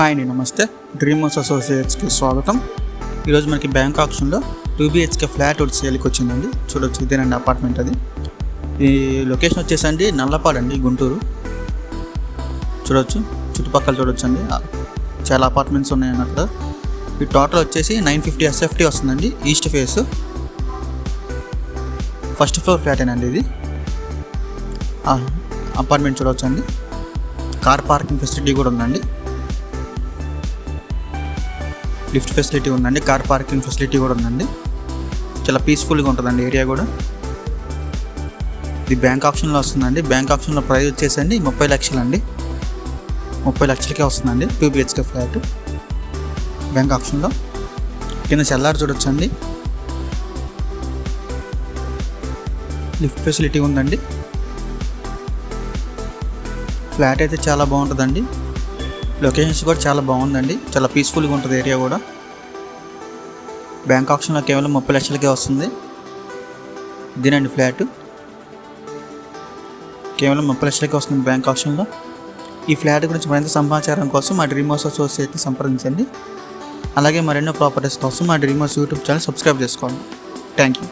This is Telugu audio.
హాయ్ అండి నమస్తే డ్రీమర్స్ అసోసియేట్స్కి స్వాగతం. ఈరోజు మనకి బ్యాంక్ ఆప్షన్లో టూ బిహెచ్కే ఫ్లాట్ ఒకటి సేల్కి వచ్చిందండి. చూడొచ్చు ఇదేనండి అపార్ట్మెంట్ అది? ఈ లొకేషన్ వచ్చేసండి నల్లపాడండి గుంటూరు. చూడొచ్చు చుట్టుపక్కల చూడొచ్చు అండి చాలా అపార్ట్మెంట్స్ ఉన్నాయండి అక్కడ ఈ టోటల్ వచ్చేసి నైన్ ఫిఫ్టీ ఎస్ఎఫ్టీ వస్తుందండి ఈస్ట్ ఫేస్. ఫస్ట్ ఫ్లోర్ ఫ్లాటేనండి ఇది. అపార్ట్మెంట్ చూడవచ్చు అండి కార్ పార్కింగ్ ఫెసిలిటీ కూడా ఉందండి. లిఫ్ట్ ఫెసిలిటీ ఉందండి కార్ పార్కింగ్ ఫెసిలిటీ కూడా ఉందండి. చాలా పీస్ఫుల్గా ఉంటుందండి ఏరియా కూడా. ఇది బ్యాంక్ ఆప్షన్లో వస్తుందండి. బ్యాంక్ ఆప్షన్లో ప్రైస్ వచ్చేసండి ముప్పై లక్షలు అండి ముప్పై లక్షలకే వస్తుందండి టూ బిహెచ్కే ఫ్లాట్. బ్యాంక్ ఆప్షన్లో. కింద సెల్లార్ చూడొచ్చండి. లిఫ్ట్ ఫెసిలిటీ ఉందండి. ఫ్లాట్ అయితే చాలా బాగుంటుందండి. లొకేషన్స్ కూడా చాలా బాగుందండి. చాలా పీస్ఫుల్గా ఉంటుంది ఏరియా కూడా. బ్యాంక్ ఆప్షన్లో కేవలం ముప్పై లక్షలకే వస్తుంది. దీనండి ఫ్లాట్ కేవలం ముప్పై లక్షలకే వస్తుంది బ్యాంక్ ఆప్షన్లో ఈ ఫ్లాట్ గురించి మరింత సమాచారం కోసం మా డ్రీమ్ హౌస్ అసోసియేట్ని సంప్రదించండి. అలాగే మరెన్నో ప్రాపర్టీస్ కోసం మా dream house YouTube channel subscribe చేసుకోండి. Thank you